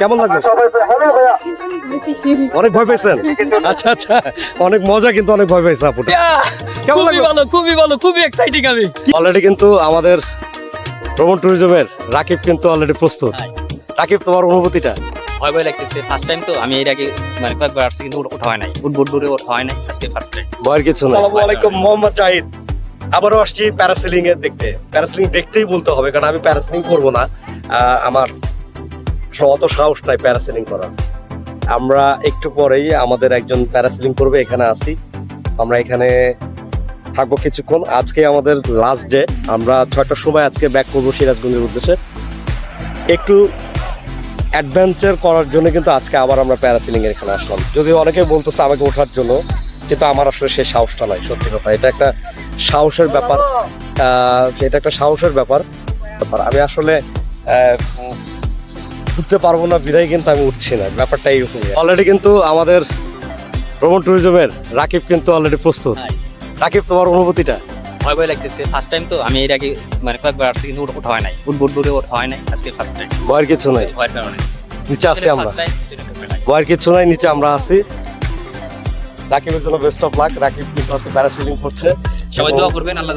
কেমন লাগল? অনেক ভয় পেয়েছেন? আচ্ছা আচ্ছা। অনেক মজা কিন্তু অনেক ভয় পেয়েছে আপুটা। কেমন লাগল? ভালো খুবই ভালো খুবই এক্সাইটিং আমি। অলরেডি কিন্তু আমাদের ভ্রমণ ট্যুরিজমের রাকিব কিন্তু অলরেডি প্রস্তুত। হ্যাঁ। রাকিব তোমার অনুভূতিটা? ভয় ভয় লাগতেছে। ফার্স্ট টাইম তো আমি এর আগে মানে কয়েকবার আসছি কিন্তু ওঠা হয় নাই। উঠবো দূরে ওঠা হয় নাই আজকে ফার্স্ট টাইম ভয়ের কিছু না আসসালামু আলাইকুম মোহাম্মদ জাহিদ। আবারও আসছি প্যারাসেলিং এর দেখতে। প্যারাসেলিং দেখতেই বলতে হবে কারণ আমি প্যারাসেলিং করব না। আহ, আমার অত সাহস নাই প্যারাসেলিং করার। আমরা একটু পরেই আমাদের একজন প্যারাসেলিং করবে, এখানে আসি আমরা এখানে থাকব কিছুক্ষণ। আজকে আমাদের লাস্ট ডে আমরা ছয়টার সময় আজকে ব্যাক করব সিরাজগঞ্জের উদ্দেশ্যে। একটু অ্যাডভেঞ্চার করার জন্য কিন্তু আজকে আবার আমরা প্যারাসেলিং এর এখানে আসলাম। যদিও অনেকে বলতেছে আমাকে ওঠার জন্য, কিন্তু আমার আসলে সেই সাহসটা নাই, সত্যি কথা। এটা একটা সাহসের ব্যাপার। এটা একটা সাহসের ব্যাপার। ব্যাপার আমি আসলে উঠতে পারব না বিধায় কিন্তু আমি উঠছি না ব্যাপারটা এইরকমই। অলরেডি কিন্তু আমাদের ভ্রমণ ট্যুরিজমের রাকিব কিন্তু অলরেডি প্রস্তুত। রাকিব তোমার অনুভূতিটা? ভয় ভয় লাগতেছে ফার্স্ট টাইম তো আমি এর আগে মানে কয়েকবার আসছি কিন্তু ওঠা হয় নাই। উঠবো দূরে ওঠা হয় নাই আজকে ফার্স্ট টাইম ভয়ের কিছু নাই। ভয়ের কারণে। নিচে আছি আমরা। ভয়ের কিছু নাই নিচে আমরা আছি। রাকিবের জন্য বেস্ট অফ লাক রাকিব কিন্তু প্যারাসিলিং করছে। সবাই দোয়া করবেন আল্লাহ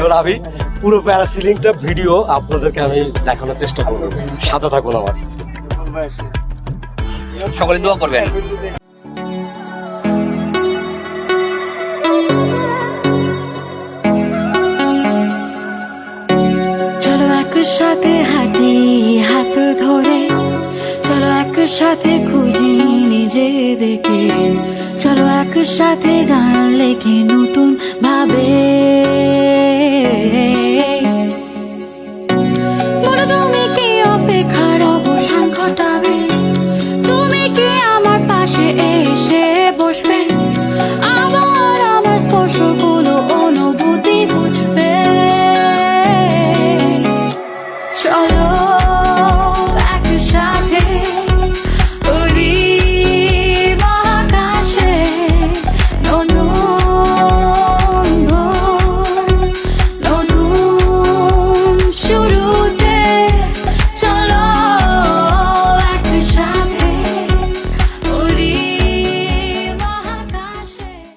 এবার আমি পুরো প্যারাসিলিংটা ভিডিও আপনাদেরকে আমি দেখানোর চেষ্টা করব। সাথে থাকুন আমার। সকলে দোয়া করবেন। চলো একসাথে হাঁটি হাত ধরে। চলো একসাথে খুঁজি নিজেদেরকে। চলো একসাথে গান লেখে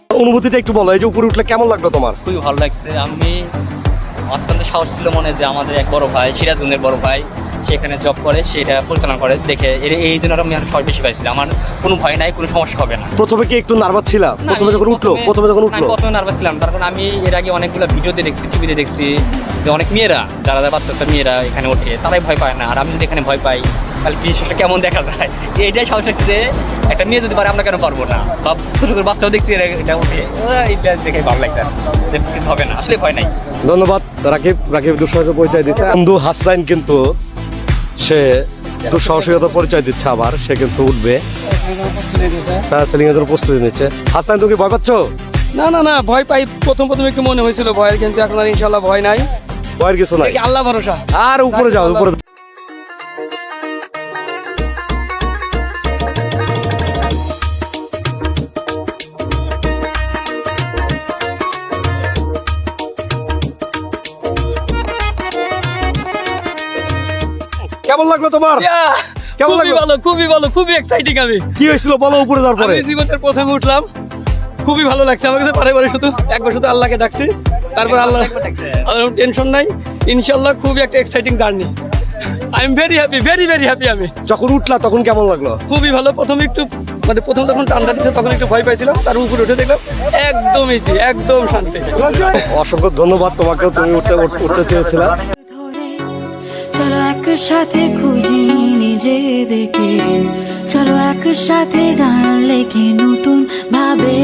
অনুভূতিটা একটু বলো এই যে উপরে উঠলে কেমন লাগল তোমার? খুবই ভালো লাগছে। আমি অত্যন্ত সাহস ছিল মনে যে আমাদের এক বড় ভাই সিরাজুনের বড় ভাই সেখানে জব করে সেটা পরিচালনা করে। দেখে এই জন্য আমি আরও সাহস বেশি পাইছিলাম। আমার কোনো ভয় নাই কোনো সমস্যা হবে না। প্রথমে কি একটু নার্ভাস ছিলাম প্রথমে যখন উঠল প্রথমে- যখন উঠল? প্রথমে নার্ভাস ছিলাম। তার কারণ আমি এর আগে অনেকগুলো ভিডিওতে দেখছি টিভিতে দেখছি যে অনেক মেয়েরা যারা যারা বাচ্চা বাচ্চা মেয়েরা এখানে ওঠে তারাই ভয় পায় না। আর আমি যদি এখানে ভয় পাই কেমন দেখা যায়? এইটাই সাহস লাগছে যে একটা মেয়ে যদি পারে আমরা কেন পারব না? বা ছোট ছোট বাচ্চাও দেখছি এটা উঠে এইটা দেখে ভালো লাগছে যে কিছু হবে না আসলে ভয় নাই। ধন্যবাদ রাকিব। রাকিব পরিচয় দিচ্ছে বন্ধু হাসরাইন কিন্তু সে দুঃসাহসিকতা পরিচয় দিচ্ছে আবার সে কিন্তু উঠবে। প্যারাসেলিং এর জন্য প্রস্তুতি নিচ্ছে। হাসরাইন তুমি ভয় পাচ্ছ? না না না ভয় পাই। প্রথম প্রথম একটু মনে হয়েছিল ভয়ের কিন্তু এখন আর ইনশাল্লাহ ভয় নাই। ভয়ের কিছু নাই। আল্লাহ ভরসা। আর উপরে যাও উপরে কেমন লাগল তোমার? কেমন লাগল? ভালো খুবই ভালো খুবই এক্সাইটিং আমি। কি হয়েছিল বলো উপরে যাওয়ার পরে আমি জীবনের প্রথমে উঠলাম। খুবই ভালো লাগছে আমার কাছে বারে বারে শুধু। একবার শুধু আল্লাহকে ডাকছি। তারপর আল্লাহ টেনশন নাই। ইনশাল্লাহ খুবই একটা exciting journey I am very happy very very happy আমি। যখন উঠলা তখন কেমন লাগল? খুবই ভালো প্রথমে একটু মানে প্রথম যখন ঠান্ডা দিচ্ছে তখন একটু ভয় পাইছিলাম। তার উপরে উঠে দেখলাম একদম ইজি একদম শান্তি। অসংখ্য ধন্যবাদ তোমাকেও তুমি উঠতে উঠতে চেয়েছিলে। ধরে চলো একসাথে খুঁজি নিজেদেরকে। চলো একসাথে গান লেখে নতুন ভাবে